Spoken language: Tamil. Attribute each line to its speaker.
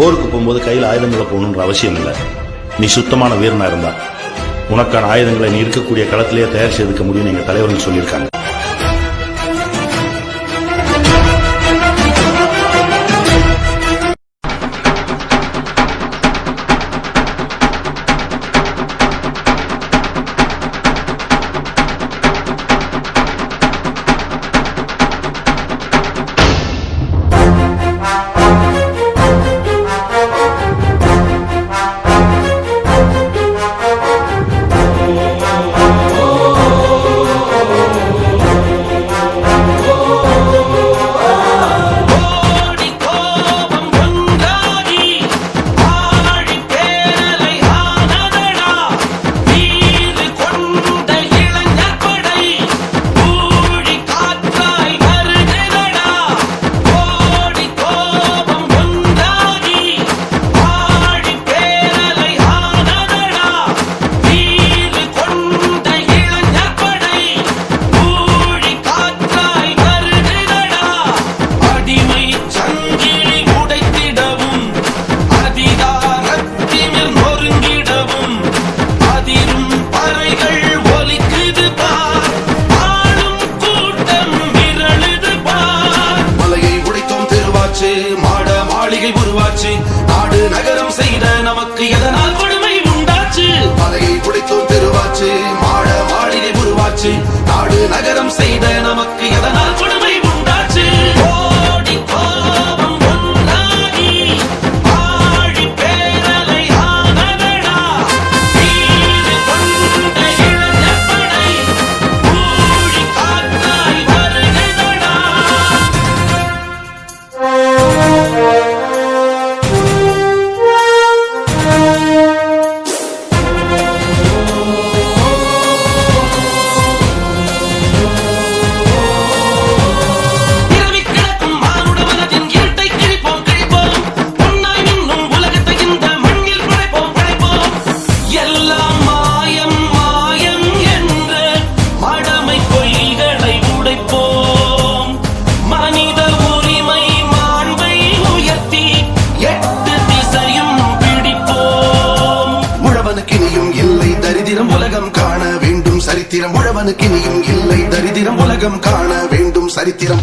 Speaker 1: போருக்கு போகும்போது கையில் ஆயுதங்களை போகணுன்ற அவசியம் இல்லை. நீ சுத்தமான வீரனா இருந்தா. உனக்கான ஆயுதங்களை நீ இருக்கக்கூடிய களத்திலேயே தயார் செய்துக்க முடியும் எங்க தலைவர்கள் சொல்லியிருக்காங்க.
Speaker 2: 心。உலகம் காண வேண்டும். சரித்திரம் உழவனுக்கு இனியும் இல்லை. தரித்திரம் உலகம் காண வேண்டும். சரித்திரம்.